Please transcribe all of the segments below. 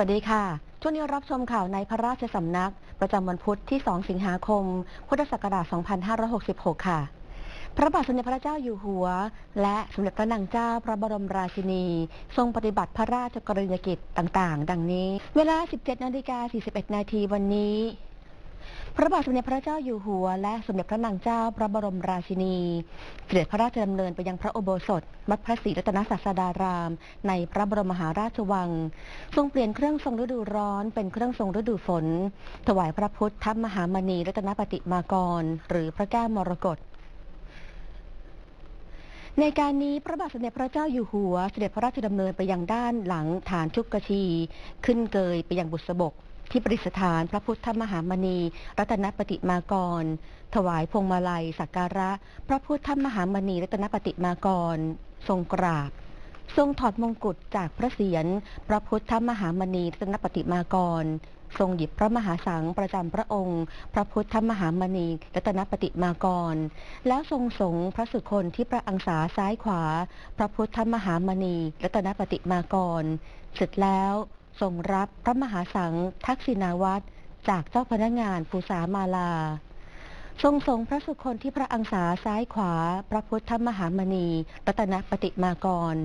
วัสดีค่ะ ช่วงนี้รับชมข่าวในพระราชสำนัก ประจำวันพุธที่ 2 สิงหาคม พุทธศักราช 2566 ค่ะ พระบาทสมเด็จพระเจ้าอยู่หัว และสมเด็จพระนางเจ้าพระบรมราชินี ทรงปฏิบัติพระราชกรณียกิจต่างๆ ดังนี้ เวลา 17นาฬิกา41 นาทีวันนี้ พระบาทสมเด็จพระเจ้าอยู่หัว และสมเด็จพระนางเจ้าพระบรมราชินี เสด็จพระราชดำเนินไปยังพระโอโบสถวัดพระศรีรัตนศาสดาราม ในพระบรมมหาราชวัง ทรงเปลี่ยนเครื่องทรงฤดูร้อนเป็นเครื่องทรงฤดูฝน ถวายพระพุทธมหามณีรัตนปฏิมากร หรือพระแก้วมรกตในการนี้พระบาทสมเด็จพระเจ้าอยู่หัว เสด็จพระราชดำเนินไปยังด้านหลังฐานชุกกชี ขึ้นเกยไปยังบุษบก ที่ประดิษฐานพระพุทธมหามณี รัตนปฏิมากร ถวายพวงมาลัยสักการะ พระพุทธมหามณี รัตนปฏิมากร ทรงกราบ ทรงถอดมงกุฎจากพระเศียรพระพุทธมหามณี รัตนปฏิมากร ทรงหยิบพระมหาสังประจำพระองค์ พระพุทธมหามณี รัตนปฏิมากร แล้วทรงสงฆ์พระสุคนที่พระอังสาซ้ายขวา พระพุทธมหามณี รัตนปฏิมากร เสร็จแล้ว ทรงรับพระมหาสังทักษิณาวัตรจากเจ้าพนักงานภูษามาลา ทรงสงฆ์พระสุคนที่พระอังสาซ้ายขวา พระพุทธมหามณีรัตนปฏิมากร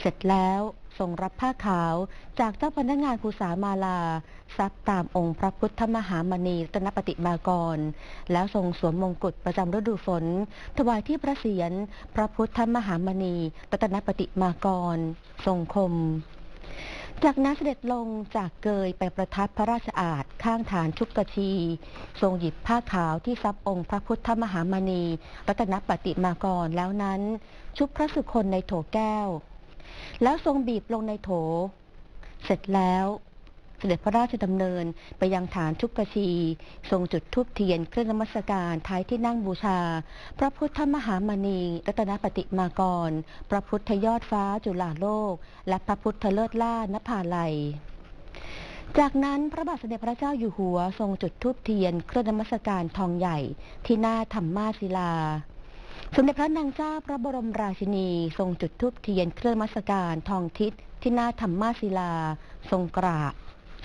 เสร็จแล้วทรงรับผ้าขาวจากเจ้าพนักงานภูษามาลาซับตามองค์พระพุทธมหามณีรัตนปฏิมากร แล้วทรงสวมมงกุฎประจำฤดูฝน ถวายที่พระเศียรพระพุทธมหามณีรัตนปฏิมากร ทรงคม จากนั้นเสด็จลงจากเกยไปประทับพระราชอาณข้างฐานชุกกชี ทรงหยิบผ้าขาวที่ซับองค์พระพุทธมหามณี รัตนปฏิมากรแล้วนั้น ชุบพระสุคนในโถแก้ว แล้วทรงบีบลงในโถ เสร็จแล้ว เสด็จพระราชดำเนินไปยังฐานชุกกชี ทรงจุดธูปเทียนเครื่องนมัสการท้ายที่นั่งบูชา พระพุทธมหามณี รัตนปฏิมากร พระพุทธยอดฟ้าจุฬาโลก และพระพุทธเลิศล่านภาลัยจากนั้นพระบาทสมเด็จพระเจ้าอยู่หัวทรงจุดธูปเทียนเครื่องนมัสการทองใหญ่ที่หน้าธรรมาศิลา สมเด็จพระนางเจ้าพระบรมราชินี ทรงจุดธูปเทียนเครื่องนมัสการทองทิศที่หน้าธรรมาศิลา ทรงกราบ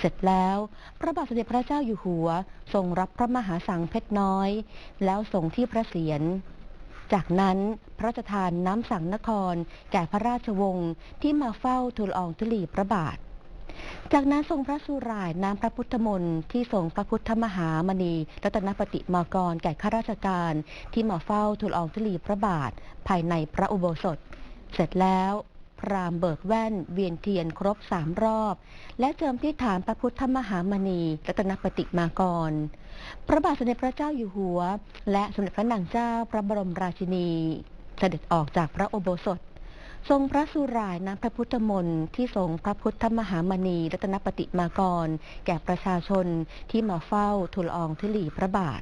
เสร็จแล้ว พระบาทสมเด็จพระเจ้าอยู่หัวทรงรับพระมหาสังเพชรน้อย แล้วส่งที่พระเศียรจากนั้นพระราชทานน้ำสังนคร แก่พระราชวงศ์ที่มาเฝ้าทูลอองธุลีพระบาท จากนั้นทรงพระสุรายน้ำพระพุทธมนต์ที่ทรงพระพุทธมหามณีรัตนปฏิมากรแก่ข้าราชการที่มาเฝ้าทูลอองธุลีพระบาท ภายในพระอุโบสถ เสร็จแล้ว พราหมณ์เบิกแว่น เวียนเทียนครบสามรอบ และเจิมที่ฐานพระพุทธมหามณีรัตนปฏิมากร พระบาทสมเด็จพระเจ้าอยู่หัว และสมเด็จพระนางเจ้าพระบรมราชินี เสด็จออกจากพระโอโบสถ ทรงพระสุรายน้ำพระพุทธมนต์ที่ทรงพระพุทธมหามณีรัตนปฏิมากร แก่ประชาชนที่มาเฝ้าทูลอองธุลีพระบาท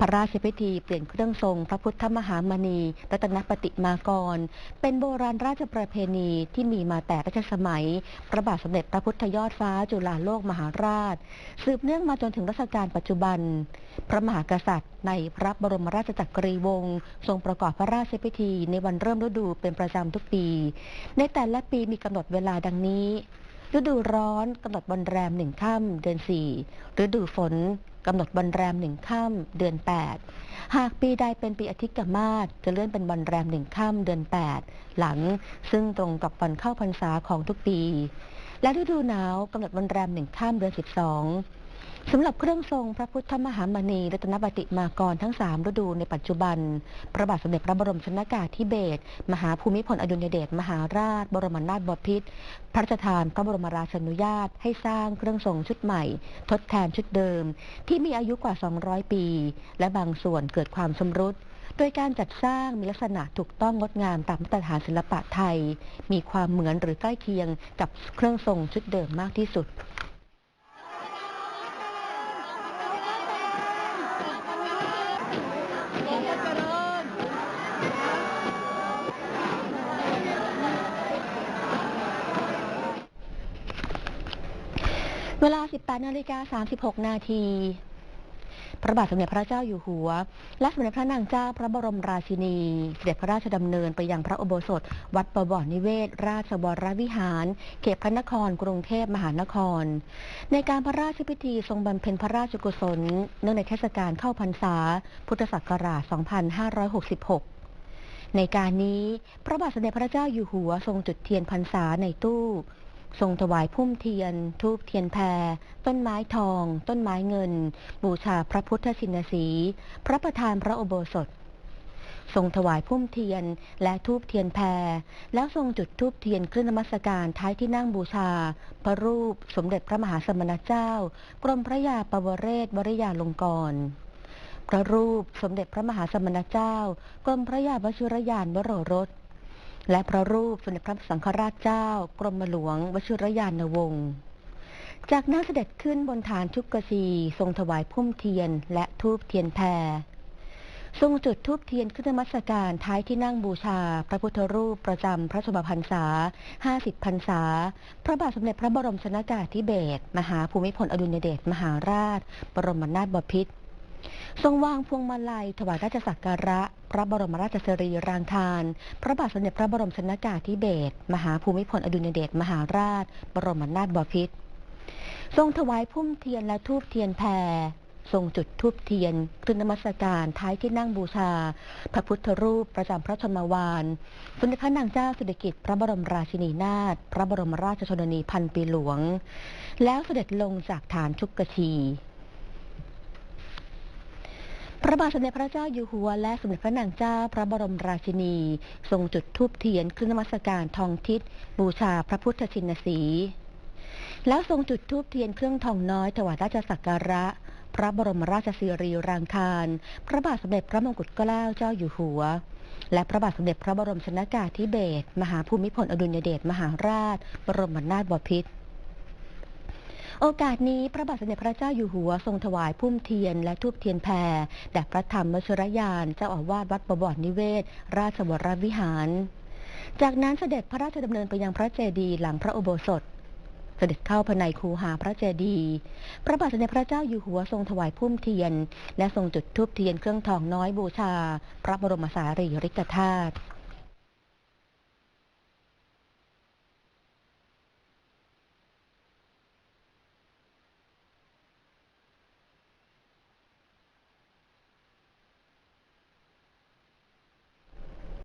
พระราชพิธีเปลี่ยนเครื่องทรงพระพุทธมหามณี รัตนปฏิมากร เป็นโบราณราชประเพณีที่มีมาแต่รัชสมัย พระบาทสมเด็จพระพุทธยอดฟ้าจุฬาโลกมหาราช สืบเนื่องมาจนถึงรัชกาลปัจจุบัน พระมหากษัตริย์ ในพระบรมราชจักรีวงศ์ทรงประกอบพระราชพิธี ในวันเริ่มฤดูเป็นประจำทุกปี ในแต่ละปีมีกำหนดเวลาดังนี้ฤดูร้อนกำหนดวันแรมหนึ่งค่ำเดือนสี่ฤดูฝน กำหนดวันแรมหนึ่งค่ำเดือนแปดหากปีใดเป็นปีอธิกมาศจะเลื่อนเป็นวันแรมหนึ่งค่ำเดือนแปดหลังซึ่งตรงกับวันเข้าพรรษาของทุกปี และฤดูหนาวกำหนดวันแรมหนึ่งค่ำเดือนสิบ สำหรับเครื่องทรงพระพุทธมหามณีรัตนปฏิมากรทั้งสามฤดูในปัจจุบัน พระบาทสมเด็จพระบรมชนากาธิเบศรมหาภูมิพลอดุลยเดชมหาราช บรมนาถบพิตรพระราชทานพระบรมราชานุญาต ให้สร้างเครื่องทรงชุดใหม่ ทดแทนชุดเดิม ที่มีอายุกว่า 200 ปี และบางส่วนเกิดความชำรุดโดยการจัดสร้างมีลักษณะถูกต้องงดงามตามมาตรฐานศิลปะไทย มีความเหมือนหรือใกล้เคียงกับเครื่องทรงชุดเดิมมากที่สุด เวลา 18 นาฬิกา 36 นาที พระบาทสมเด็จพระเจ้าอยู่หัว และสมเด็จพระนางเจ้าพระบรมราชินี เสด็จพระราชดำเนินไปยังพระอุโบสถ วัดประบอนนิเวศ ราชวรวิหาร เขตพระนคร กรุงเทพมหานคร ในการพระราชพิธีทรงบำเพ็ญพระราชกุศล เนื่องในเทศกาลเข้าพรรษา พุทธศักราช 2566ในการนี้ พระบาทสมเด็จพระเจ้าอยู่หัวทรงจุดเทียนพรรษาในตู้ ทรงถวายพุ่มเทียน ทูบเทียนแพร ต้นไม้ทอง ต้นไม้เงิน บูชาพระพุทธชินสี พระประธานพระอุโบสถ ทรงถวายพุ่มเทียนและทูบเทียนแพร แล้วทรงจุดทูบเทียนเครื่องนมัสการท้ายที่นั่งบูชา พระรูปสมเด็จพระมหาสมณเจ้า กรมพระยาปวเรศวริยาลงกรณ์พระรูปสมเด็จพระมหาสมณเจ้า กรมพระยาวชิรยานวโรรส และพระรูปสมเด็จพระสังฆราชเจ้า กรมหลวง วชิรยานวงศ์จากนั้นเสด็จขึ้นบนฐานชุกกชีทรงถวายพุ่มเทียนและทูบเทียนแพรทรงจุดทูบเทียนขึ้นนมัสการท้ายที่นั่งบูชา พระพุทธรูปประจำพระชมพรรษา 50 พรรษา พระบาทสมเด็จพระบรมชนากาธิเบศรมหาภูมิพลอดุลยเดชมหาราช บรมนาถบพิตร ทรงวางพวงมาลัย ถวายราชสักการะ พระบรมราชสรีรางคาร พระบาทสมเด็จพระบรมชนากาธิเบศรมหาภูมิพลอดุลยเดชมหาราช บรมนาถบพิตรทรงถวายพุ่มเทียนและทูบเทียนแพรทรงจุดทูบเทียนขึ้นนมัสการท้ายที่นั่งบูชา พระพุทธรูปประจำพระชนมวานสมเด็จพระนางเจ้าสิริกิติ์พระบรมราชินีนาถพระบรมราชชนนีพันปีหลวง แล้วเสด็จลงจากฐานชุกกชี พระบาทสมเด็จพระเจ้าอยู่หัวและสมเด็จพระนางเจ้าพระบรมราชินี ทรงจุดธูปเทียนขึ้นนมัสการทองทิศบูชาพระพุทธชินสี แล้วทรงจุดธูปเทียนเครื่องทองน้อยถวายราชสักการะ พระบรมราชสีรีรางคาร พระบาทสมเด็จพระมงกุฎเกล้าเจ้าอยู่หัว และพระบาทสมเด็จพระบรมชนากาธิเบศรมหาภูมิพลอดุลยเดชมหาราช บรมนาถบพิตร โอกาสนี้พระบาทสมเด็จพระเจ้าอยู่หัวทรงถวายพุ่มเทียนและทูบเทียนแพรแด่พระธรรมชรยานเจ้าอาวาสวัดประบอนนิเวศ ราชวรวิหาร จากนั้นเสด็จพระราชดำเนินไปยังพระเจดีย์หลังพระอุโบสถ เสด็จเข้าภายในคูหาพระเจดีย์พระบาทสมเด็จพระเจ้าอยู่หัวทรงถวายพุ่มเทียน และทรงจุดธูปเทียนเครื่องทองน้อยบูชา พระบรมสารีริกธาตุ